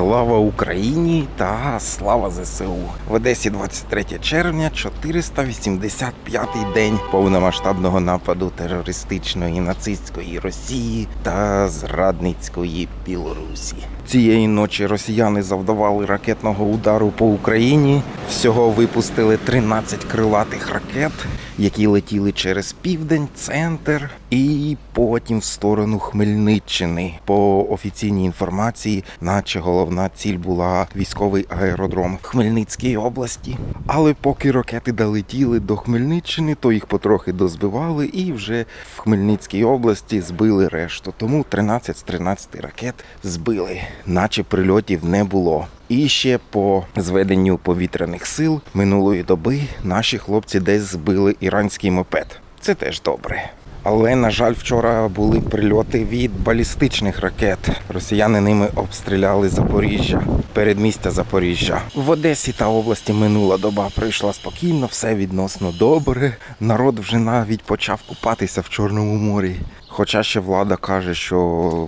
Слава Україні та слава ЗСУ. В Одесі 23 червня, 485-й день повномасштабного нападу терористичної нацистської Росії та зрадницької Білорусі. Цієї ночі росіяни завдавали ракетного удару по Україні. Всього випустили 13 крилатих ракет, які летіли через південь, центр і потім в сторону Хмельниччини. По офіційній інформації, наче головна ціль була військовий аеродром в Хмельницькій області. Але поки ракети долетіли до Хмельниччини, то їх потрохи дозбивали і вже в Хмельницькій області збили решту. Тому 13 з 13 ракет збили, наче прильотів не було. І ще по зведенню повітряних сил минулої доби наші хлопці десь збили іранський мопед. Це теж добре. Але на жаль, вчора були прильоти від балістичних ракет. Росіяни ними обстріляли Запоріжжя, передмістя Запоріжжя. В Одесі та області минула доба пройшла спокійно, все відносно добре. Народ вже навіть почав купатися в Чорному морі. Хоча ще влада каже, що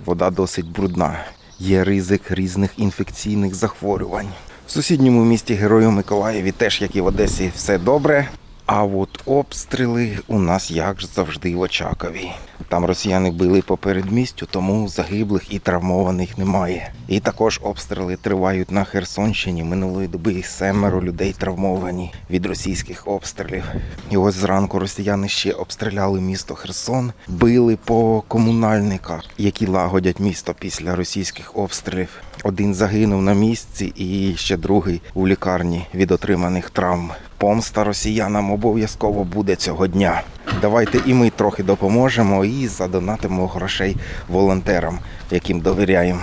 вода досить брудна. Є ризик різних інфекційних захворювань. В сусідньому місті Герою Миколаєві теж, як і в Одесі, все добре. А от обстріли у нас як завжди в Очакові. Там росіяни били по передмістю, тому загиблих і травмованих немає. І також обстріли тривають на Херсонщині. Минулої доби семеро людей травмовані від російських обстрілів. І ось зранку росіяни ще обстріляли місто Херсон, били по комунальниках, які лагодять місто після російських обстрілів. Один загинув на місці, і ще другий у лікарні від отриманих травм. Помста росіянам обов'язково буде цього дня. Давайте і ми трохи допоможемо і задонатимо грошей волонтерам, яким довіряємо.